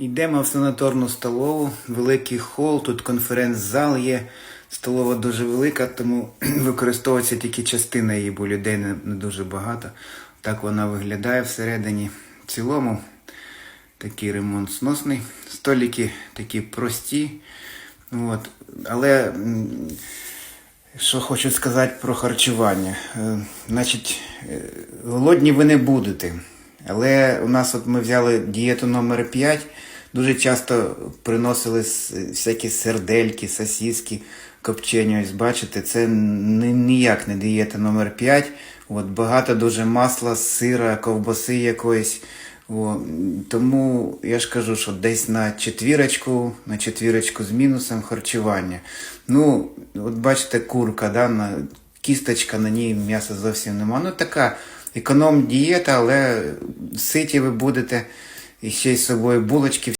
Йдемо в санаторну столову, великий хол, тут конференц-зал є. Столова дуже велика, тому використовується тільки частина її, бо людей не, дуже багато. Так вона виглядає всередині. В цілому такий ремонт сносний. Столики такі прості. От. Але що хочу сказати про харчування. Е, Значить, е, голодні ви не будете. Але у нас от ми взяли дієту номер 5. Дуже часто приносили всякі сердельки, сосиски, копчені. Ось бачите, це ніяк не дієта номер 5. От, багато дуже масла, сира, ковбаси якоїсь. О, тому я ж кажу, що десь на четвірочку, на четвірочку з мінусом харчування. Ну, от бачите, курка, да, на, кісточка на ній м'яса зовсім нема. Ну така економ дієта, але ситі ви будете і ще й з собою булочки.